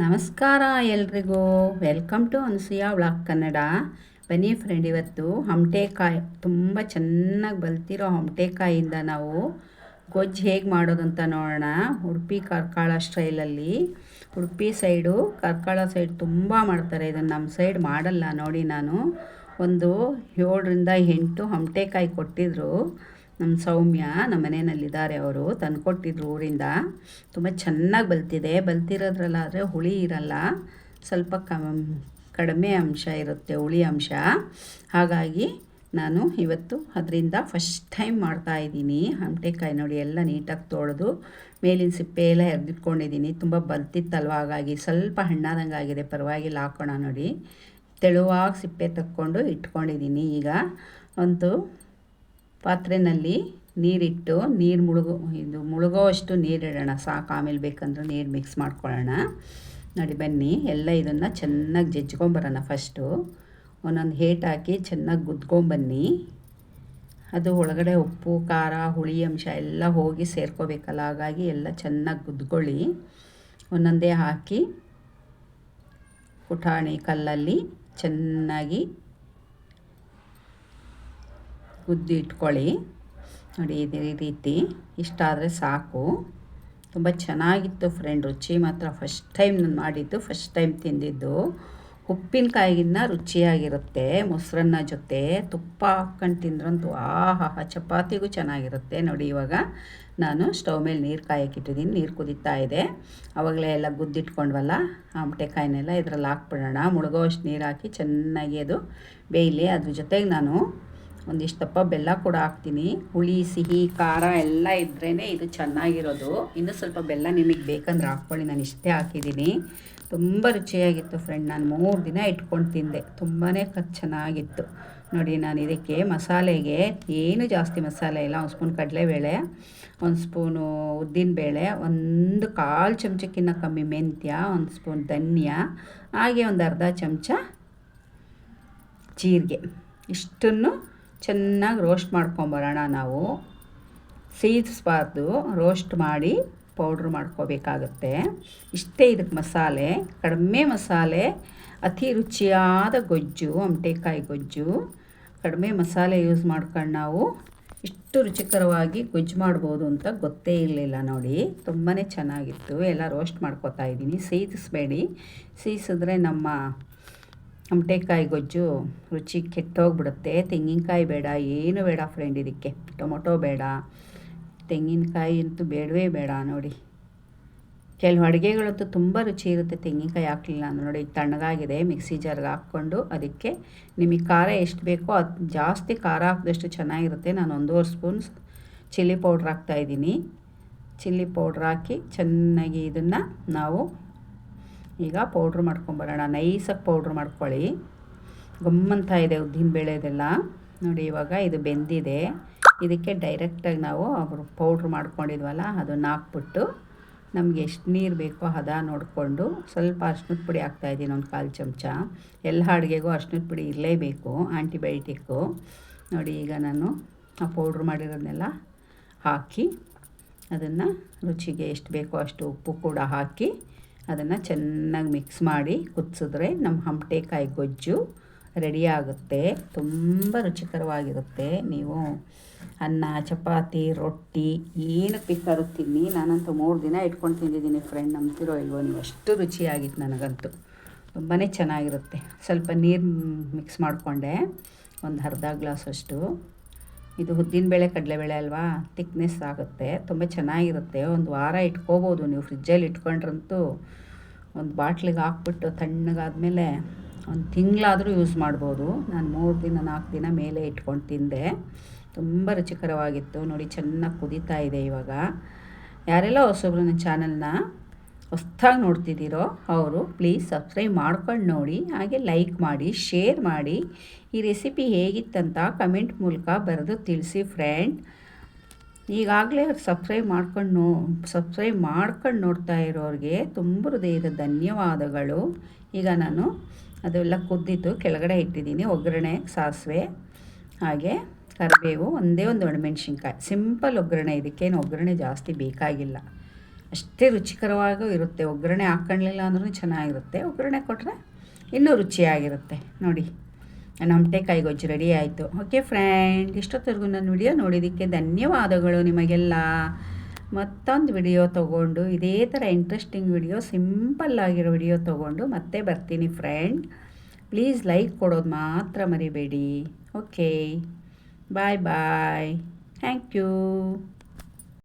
ನಮಸ್ಕಾರ ಎಲ್ರಿಗೂ. Welcome to Anasuya vlog Kannada ಬನ್ನಿ ಫ್ರೆಂಡ್ ಇವತ್ತು ಹಮಟೆಕಾಯಿ ತುಂಬ ಚೆನ್ನಾಗಿ ಬಲ್ತಿರೋ ಹಮಟೆಕಾಯಿಂದ ನಾವು ಗೊಜ್ಜು ಹೇಗೆ ಮಾಡೋದು ಅಂತ ನೋಡೋಣ. ಉಡುಪಿ ಕಾರ್ಕಳ ಸ್ಟೈಲಲ್ಲಿ ಉಡುಪಿ ಸೈಡು ಕಾರ್ಕಳ ಸೈಡ್ ತುಂಬ ಮಾಡ್ತಾರೆ. ಇದನ್ನು ನಮ್ಮ ಸೈಡ್ ಮಾಡಲ್ಲ, ನೋಡಿ ನಾನು. ಒಂದು ಏಳರಿಂದ ಎಂಟು ಹಮಟೆಕಾಯಿ ಕೊಟ್ಟಿದ್ದರು ನಮ್ಮ ಸೌಮ್ಯ ನಮ್ಮ ಮನೆಯಲ್ಲಿದ್ದಾರೆ ಅವರು. ತಂದುಕೊಟ್ಟಿದ್ರು ಊರಿಂದ. ತುಂಬ ಚೆನ್ನಾಗಿ ಬಲ್ತಿದೆ. ಬಲ್ತಿರೋದ್ರಲ್ಲಾದರೆ ಹುಳಿ ಇರಲ್ಲ. ಸ್ವಲ್ಪ ಕಡಿಮೆ ಅಂಶ ಇರುತ್ತೆ ಹುಳಿ ಅಂಶ. ಹಾಗಾಗಿ ನಾನು ಇವತ್ತು ಅದರಿಂದ ಫಸ್ಟ್ ಟೈಮ್ ಮಾಡ್ತಾಯಿದ್ದೀನಿ ಹಂಟೆಕಾಯಿ ನೋಡಿ ಎಲ್ಲ ನೀಟಾಗಿ ತೊಳೆದು ಮೇಲಿನ ಸಿಪ್ಪೆ ಎಲ್ಲ ಎರೆದಿಟ್ಕೊಂಡಿದ್ದೀನಿ. ತುಂಬ ಬಲ್ತಿತ್ತಲ್ವ? ಹಾಗಾಗಿ ಸ್ವಲ್ಪ ಹಣ್ಣಾದಂಗೆ ಆಗಿದೆ. ಪರವಾಗಿಲ್ಲ, ಹಾಕೋಣ ನೋಡಿ. ತೆಳುವಾಗಿ ಸಿಪ್ಪೆ ತಕ್ಕೊಂಡು ಇಟ್ಕೊಂಡಿದ್ದೀನಿ ಈಗ. ಒಂದು ಪಾತ್ರೆಯಲ್ಲಿ ನೀರಿಟ್ಟು ನೀರು ಮುಳುಗೋ, ಇದು ಮುಳುಗೋ ಅಷ್ಟು ನೀರಿಡೋಣ. ಸಾಕು ಆಮೇಲೆ ಬೇಕಂದ್ರೆ ನೀರು ಮಿಕ್ಸ್ ಮಾಡ್ಕೊಳ್ಳೋಣ ನೋಡಿ ಬನ್ನಿ, ಎಲ್ಲ ಇದನ್ನು ಚೆನ್ನಾಗಿ ಜಜ್ಕೊಂಬರೋಣ ಫಸ್ಟು ಒಂದೊಂದು ಹೇಟ್ ಹಾಕಿ ಚೆನ್ನಾಗಿ ಗುದ್ಕೊಂಬನ್ನಿ ಅದು ಒಳಗಡೆ ಉಪ್ಪು, ಖಾರ, ಹುಳಿ, ಅಂಶ ಎಲ್ಲ ಹೋಗಿ ಸೇರ್ಕೋಬೇಕಲ್ಲ, ಹಾಗಾಗಿ ಎಲ್ಲ ಚೆನ್ನಾಗಿ ಗುದ್ಕೊಳ್ಳಿ. ಒಂದೊಂದೇ ಹಾಕಿ, ಪುಟಾಣಿ ಕಲ್ಲಲ್ಲಿ ಚೆನ್ನಾಗಿ ಗುದ್ದಿ ಇಟ್ಕೊಳ್ಳಿ. ನೋಡಿ, ಇದೇ ರೀತಿ. ಇಷ್ಟಾದರೆ ಸಾಕು. ತುಂಬ ಚೆನ್ನಾಗಿತ್ತು ಫ್ರೆಂಡ್, ರುಚಿ ಮಾತ್ರ ಫಸ್ಟ್ ಟೈಮ್ ನಾನು ಮಾಡಿದ್ದು ಫಸ್ಟ್ ಟೈಮ್ ತಿಂದಿದ್ದು. ಉಪ್ಪಿನಕಾಯಿಗಿನ್ನ ರುಚಿಯಾಗಿರುತ್ತೆ, ಮೊಸರನ್ನ ಜೊತೆ ತುಪ್ಪ ಹಾಕ್ಕೊಂಡು ತಿಂದ್ರಂತೂ ಆಹಾ, ಚಪಾತಿಗೂ ಚೆನ್ನಾಗಿರುತ್ತೆ. ನೋಡಿ, ಇವಾಗ ನಾನು ಸ್ಟವ್ ಮೇಲೆ ನೀರು ಕಾಯಕ್ಕಿಟ್ಟಿದ್ದೀನಿ ನೀರು ಕುದೀತಾ ಇದೆ. ಅವಾಗಲೇ ಎಲ್ಲ ಗುದ್ದಿಟ್ಕೊಂಡ್ವಲ್ಲ ಆಮಟೆಕಾಯಿನೆಲ್ಲ ಇದರಲ್ಲಿ ಹಾಕ್ಬಿಡೋಣ. ಮುಳುಗೋ ಅಷ್ಟು ನೀರು ಹಾಕಿ ಚೆನ್ನಾಗಿ ಅದು ಬೇಯಲಿ. ಅದ್ರ ಜೊತೆಗೆ ನಾನು ಒಂದಿಷ್ಟಪ್ಪ ಬೆಲ್ಲ ಕೂಡ ಹಾಕ್ತೀನಿ. ಹುಳಿ, ಸಿಹಿ, ಖಾರ ಎಲ್ಲ ಇದ್ರೇ ಇದು ಚೆನ್ನಾಗಿರೋದು. ಇನ್ನೂ ಸ್ವಲ್ಪ ಬೆಲ್ಲ ನಿಮಗೆ ಬೇಕಂದ್ರೆ ಹಾಕ್ಕೊಳ್ಳಿ. ನಾನು ಇಷ್ಟೇ ಹಾಕಿದ್ದೀನಿ. ತುಂಬ ರುಚಿಯಾಗಿತ್ತು ಫ್ರೆಂಡ್ ನಾನು ಮೂರು ದಿನ ಇಟ್ಕೊಂಡು ತಿಂದೆ. ತುಂಬಾ ಚೆನ್ನಾಗಿತ್ತು. ನೋಡಿ, ನಾನು ಇದಕ್ಕೆ ಮಸಾಲೆಗೆ ಏನು ಜಾಸ್ತಿ ಮಸಾಲೆ ಇಲ್ಲ. ಒಂದು ಸ್ಪೂನ್ ಕಡಲೆಬೇಳೆ, ಒಂದು ಸ್ಪೂನು ಉದ್ದಿನಬೇಳೆ, ಒಂದು ಕಾಲು ಚಮಚಕ್ಕಿಂತ ಕಮ್ಮಿ ಮೆಂತ್ಯ, ಒಂದು ಸ್ಪೂನ್ ಧನ್ಯ, ಹಾಗೆ ಒಂದು ಅರ್ಧ ಚಮಚ ಜೀರಿಗೆ. ಇಷ್ಟನ್ನು ಚೆನ್ನಾಗಿ ರೋಸ್ಟ್ ಮಾಡ್ಕೊಂಬರೋಣ ನಾವು. ಸೀದಿಸ್ಬಾರ್ದು ರೋಸ್ಟ್ ಮಾಡಿ ಪೌಡ್ರ್ ಮಾಡ್ಕೋಬೇಕಾಗತ್ತೆ. ಇಷ್ಟೇ ಇದಕ್ಕೆ ಮಸಾಲೆ, ಕಡಿಮೆ ಮಸಾಲೆ, ಅತಿ ರುಚಿಯಾದ ಗೊಜ್ಜು, ಅಮಟೆಕಾಯಿ ಗೊಜ್ಜು. ಕಡಿಮೆ ಮಸಾಲೆ ಯೂಸ್ ಮಾಡ್ಕೊಂಡು ನಾವು ಇಷ್ಟು ರುಚಿಕರವಾಗಿ ಗೊಜ್ಜು ಮಾಡ್ಬೋದು ಅಂತ ಗೊತ್ತೇ ಇರಲಿಲ್ಲ ನೋಡಿ. ತುಂಬಾ ಚೆನ್ನಾಗಿತ್ತು. ಎಲ್ಲ ರೋಸ್ಟ್ ಮಾಡ್ಕೋತಾ ಇದ್ದೀನಿ. ಸೀದಿಸ್ಬೇಡಿ ಸೀಸಿದ್ರೆ ನಮ್ಮ ಅಮಟೆಕಾಯಿ ಗೊಜ್ಜು ರುಚಿ ಕೆಟ್ಟೋಗ್ಬಿಡುತ್ತೆ. ತೆಂಗಿನಕಾಯಿ ಬೇಡ, ಏನು ಬೇಡ ಫ್ರೆಂಡ್ ಇದಕ್ಕೆ. ಟೊಮೊಟೊ ಬೇಡ, ತೆಂಗಿನಕಾಯಿ ಅಂತೂ ಬೇಡವೇ ಬೇಡ ನೋಡಿ. ಕೆಲವು ಅಡುಗೆಗಳಂತೂ ತುಂಬ ರುಚಿ ಇರುತ್ತೆ. ತೆಂಗಿನಕಾಯಿ ಹಾಕಲಿಲ್ಲ ಅಂದ್ರೆ ನೋಡಿ, ತಣ್ಣಗಾಗಿದೆ, ಮಿಕ್ಸಿ ಜಾರ್ಗೆ ಹಾಕ್ಕೊಂಡು ಅದಕ್ಕೆ ನಿಮಗೆ ಖಾರ ಎಷ್ಟು ಬೇಕೋ ಅದು ಜಾಸ್ತಿ ಖಾರ ಹಾಕಿದಷ್ಟು ಚೆನ್ನಾಗಿರುತ್ತೆ. ನಾನು ಒಂದೂವರೆ ಸ್ಪೂನ್ ಚಿಲ್ಲಿ ಪೌಡ್ರ್ ಹಾಕ್ತಾಯಿದ್ದೀನಿ ಚಿಲ್ಲಿ ಪೌಡ್ರ್ ಹಾಕಿ ಚೆನ್ನಾಗಿ ಇದನ್ನು ನಾವು ಈಗ ಪೌಡ್ರ್ ಮಾಡ್ಕೊಂಬರೋಣ ನೈಸಾಗಿ ಪೌಡ್ರ್ ಮಾಡ್ಕೊಳ್ಳಿ. ಗಮ್ಮಂತ ಇದೆ ಉದ್ದಿನ ಬೇಳೆದೆಲ್ಲ ನೋಡಿ ಇವಾಗ ಇದು ಬೆಂದಿದೆ. ಇದಕ್ಕೆ ಡೈರೆಕ್ಟಾಗಿ ನಾವು ಅವರು ಪೌಡ್ರ್ ಮಾಡ್ಕೊಂಡಿದ್ವಲ್ಲ, ಅದನ್ನು ಹಾಕ್ಬಿಟ್ಟು ನಮಗೆ ಎಷ್ಟು ನೀರು ಬೇಕೋ ಹದ ನೋಡಿಕೊಂಡು ಸ್ವಲ್ಪ ಅರ್ಶಿನದ ಪುಡಿ ಹಾಕ್ತಾಯಿದ್ದೀನಿ ಒಂದು ಕಾಲು ಚಮಚ. ಎಲ್ಲ ಅಡುಗೆಗೂ ಅರ್ಶಿನದ ಪುಡಿ ಇರಲೇಬೇಕು ಆ್ಯಂಟಿಬಯೋಟಿಕ್ಕು ನೋಡಿ ಈಗ ನಾನು ಆ ಪೌಡ್ರ್ ಮಾಡಿರೋದನ್ನೆಲ್ಲ ಹಾಕಿ ಅದನ್ನು ರುಚಿಗೆ ಎಷ್ಟು ಬೇಕೋ ಅಷ್ಟು ಉಪ್ಪು ಕೂಡ ಹಾಕಿ ಅದನ್ನು ಚೆನ್ನಾಗಿ ಮಿಕ್ಸ್ ಮಾಡಿ ಕುದಿಸಿದ್ರೆ ನಮ್ಮ ಹಮಟೆಕಾಯಿ ಗೊಜ್ಜು ರೆಡಿ ಆಗುತ್ತೆ. ತುಂಬ ರುಚಿಕರವಾಗಿರುತ್ತೆ. ನೀವು ಅನ್ನ, ಚಪಾತಿ, ರೊಟ್ಟಿ ಏನು ಬೇಕಾದ್ರೂ ತಿನ್ನಿ. ನಾನಂತೂ ಮೂರು ದಿನ ಇಟ್ಕೊಂಡು ತಿಂದಿದ್ದೀನಿ ಫ್ರೆಂಡ್ ನಂಬ್ತಿರೋ ಇಲ್ವೋ ನೀವು? ಅಷ್ಟು ರುಚಿಯಾಗಿತ್ತು ನನಗಂತೂ. ತುಂಬಾ ಚೆನ್ನಾಗಿರುತ್ತೆ. ಸ್ವಲ್ಪ ನೀರು ಮಿಕ್ಸ್ ಮಾಡಿಕೊಂಡೆ. ಒಂದು ಅರ್ಧ ಗ್ಲಾಸಷ್ಟು ಇದು ಉದ್ದಿನಬೇಳೆ ಕಡಲೆಬೇಳೆ ಅಲ್ವಾ? ತಿಕ್ನೆಸ್ ಆಗುತ್ತೆ. ತುಂಬ ಚೆನ್ನಾಗಿರುತ್ತೆ. ಒಂದು ವಾರ ಇಟ್ಕೋಬೋದು. ನೀವು ಫ್ರಿಜ್ಜಲ್ಲಿ ಇಟ್ಕೊಂಡ್ರಂತೂ ಒಂದು ಬಾಟ್ಲಿಗೆ ಹಾಕ್ಬಿಟ್ಟು ತಣ್ಣಗಾದ್ಮೇಲೆ ಒಂದು ತಿಂಗಳಾದರೂ ಯೂಸ್ ಮಾಡ್ಬೋದು. ನಾನು ಮೂರು ದಿನ, ನಾಲ್ಕು ದಿನ ಮೇಲೆ ಇಟ್ಕೊಂಡು ತಿಂದೆ. ತುಂಬ ರುಚಿಕರವಾಗಿತ್ತು. ನೋಡಿ, ಚೆನ್ನಾಗಿ ಕುದೀತಾ ಇದೆ ಇವಾಗ. ಯಾರೆಲ್ಲ ಹೊಸಬ್ರು ನನ್ನ ಚಾನಲ್ನ ಹೊಸ್ದಾಗಿ ನೋಡ್ತಿದ್ದೀರೋ ಅವರು ಪ್ಲೀಸ್ ಸಬ್ಸ್ಕ್ರೈಬ್ ಮಾಡ್ಕೊಂಡು ನೋಡಿ, ಹಾಗೆ ಲೈಕ್ ಮಾಡಿ ಶೇರ್ ಮಾಡಿ. ಈ ರೆಸಿಪಿ ಹೇಗಿತ್ತಂತ ಕಮೆಂಟ್ ಮೂಲಕ ಬರೆದು ತಿಳಿಸಿ ಫ್ರೆಂಡ್ ಈಗಾಗಲೇ ಸಬ್ಸ್ಕ್ರೈಬ್ ಮಾಡ್ಕೊಂಡು ನೋ ಸಬ್ಸ್ಕ್ರೈಬ್ ಮಾಡ್ಕೊಂಡು ನೋಡ್ತಾ ಇರೋರಿಗೆ ತುಂಬ ಹೃದಯದ ಧನ್ಯವಾದಗಳು. ಈಗ ನಾನು ಅದೆಲ್ಲ ಕುದ್ದಿದ್ದು ಕೆಳಗಡೆ ಇಟ್ಟಿದ್ದೀನಿ, ಒಗ್ಗರಣೆ, ಸಾಸಿವೆ, ಹಾಗೆ ಕರಿಬೇವು, ಒಂದೇ ಒಂದು ಒಣಮೆಣ್ಸಿನ್ಕಾಯಿ. ಸಿಂಪಲ್ ಒಗ್ಗರಣೆ, ಇದಕ್ಕೇನು ಒಗ್ಗರಣೆ ಜಾಸ್ತಿ ಬೇಕಾಗಿಲ್ಲ. ಅಷ್ಟೇ ರುಚಿಕರವಾಗೂ ಇರುತ್ತೆ. ಒಗ್ಗರಣೆ ಹಾಕ್ಕೊಳ್ಳಿಲ್ಲ ಅಂದ್ರೂ ಚೆನ್ನಾಗಿರುತ್ತೆ. ಒಗ್ಗರಣೆ ಕೊಟ್ಟರೆ ಇನ್ನೂ ರುಚಿಯಾಗಿರುತ್ತೆ. ನೋಡಿ ನಮಟೆಕಾಯಿ ಗೊಜ್ಜು ರೆಡಿ ಆಯಿತು. ಓಕೆ ಫ್ರೆಂಡ್ ಇಷ್ಟೊತ್ತರೆಗೂ ನನ್ನ ವಿಡಿಯೋ ನೋಡಿದ್ದಕ್ಕೆ ಧನ್ಯವಾದಗಳು ನಿಮಗೆಲ್ಲ. ಮತ್ತೊಂದು ವಿಡಿಯೋ ತೊಗೊಂಡು, ಇದೇ ಥರ ಇಂಟ್ರೆಸ್ಟಿಂಗ್ ವಿಡಿಯೋ ಸಿಂಪಲ್ ಆಗಿರೋ ವಿಡಿಯೋ ತೊಗೊಂಡು ಮತ್ತೆ ಬರ್ತೀನಿ ಫ್ರೆಂಡ್ ಪ್ಲೀಸ್ ಲೈಕ್ ಕೊಡೋದು ಮಾತ್ರ ಮರಿಬೇಡಿ. Okay bye bye thank you